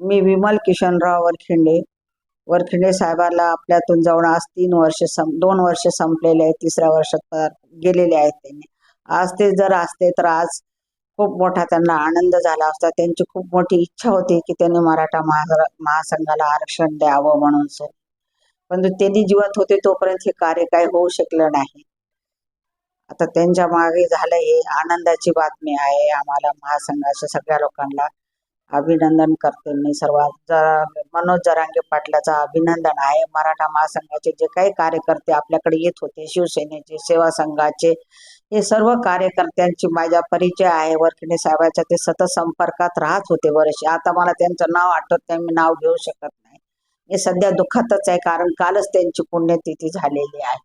मी विमल किशनराव वरखिंडे. वरखिंडे साहेबाला आपल्यातून जाऊन आज तीन वर्ष सं दोन वर्ष संपलेले आहेत तिसऱ्या वर्षात गेलेले आहेत त्यांनी. आज ते जर असते तर आज खूप मोठा त्यांना आनंद झाला असता. त्यांची खूप मोठी इच्छा होती की त्यांनी मराठा महा महासंघाला आरक्षण द्यावं म्हणून सर पण त्यांनी जिवंत होते तोपर्यंत हे कार्य काही होऊ शकलं नाही. आता त्यांच्या मागे झालं हे आनंदाची बातमी आहे. आम्हाला महासंघाच्या सगळ्या लोकांना अभिनंदन करते मी सर्वात मनोज जरांगे पाटलाचं अभिनंदन आहे. मराठा महासंघाचे जे काही कार्यकर्ते आपल्याकडे येत होते शिवसेनेचे सेवा संघाचे हे सर्व कार्यकर्त्यांची माझ्या परिचय आहे. वरखिणे साहेबाच्या ते सतत संपर्कात राहत होते बरेचसे. आता मला त्यांचं नाव आठवत नाही मी नाव घेऊ शकत नाही. मी सध्या दुःखातच आहे कारण कालच त्यांची पुण्यतिथी झालेली आहे.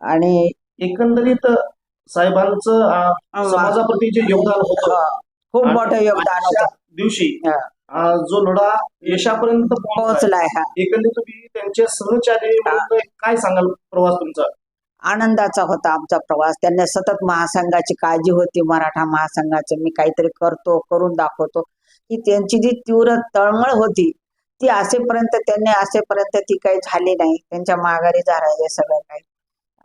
आणि एकंदरीत साहेबांचं अं, समाजाप्रती जे योगदान होतं हो, खूप मोठं योगदान होतं. दिवशी जो लढा यशापर्यंत पोहोचलाय, हा. एकंदरीत तुम्ही त्यांचे सहचारी काय सांगाल प्रवास तुमचा? आनंदाचा होता आमचा प्रवास. त्यांनी सतत महासंघाची काळजी होती मराठा महासंघाची. मी काहीतरी करतो करून दाखवतो. ही त्यांची जी तीव्र तळमळ होती ती असेपर्यंत त्यांनी असेपर्यंत ती काही झाली नाही. त्यांच्या माघारी झालं सगळं काही.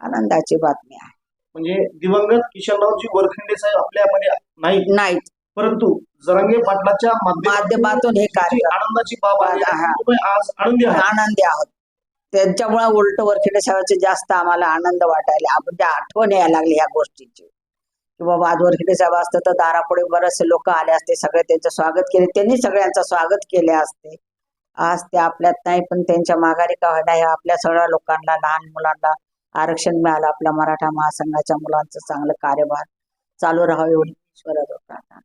आनंदाची बातमी आहे. म्हणजे दिवंगत किशनरावजी वरखंडे साहेब आपल्यामध्ये नाही नाहीत. परंतु जरांगे पाटलाच्या माध्यमातून हे कार्य आनंदाची बाब आहे. हा. आज आनंदी आहात. आनंदी आहोत. त्यांच्यामुळे उलट वरखेडे साहेबांचे जास्त आम्हाला आनंद वाटायला. म्हणजे आठवण यायला लागली ह्या गोष्टीची. की बाबा आज वरखेडे साहेब असतं तर दारापुढे बरेचसे लोक आले असते. सगळे त्यांचं स्वागत केले. त्यांनी सगळ्यांचं स्वागत केले असते. आज ते आपल्यात नाही पण त्यांच्या माघारी का या आपल्या सगळ्या लोकांना लहान मुलांना आरक्षण मिळालं. आपल्या मराठा महासंघाच्या मुलांचं चांगलं कार्यभार चालू राहावं एवढी ईश्वराजवळ प्रार्थना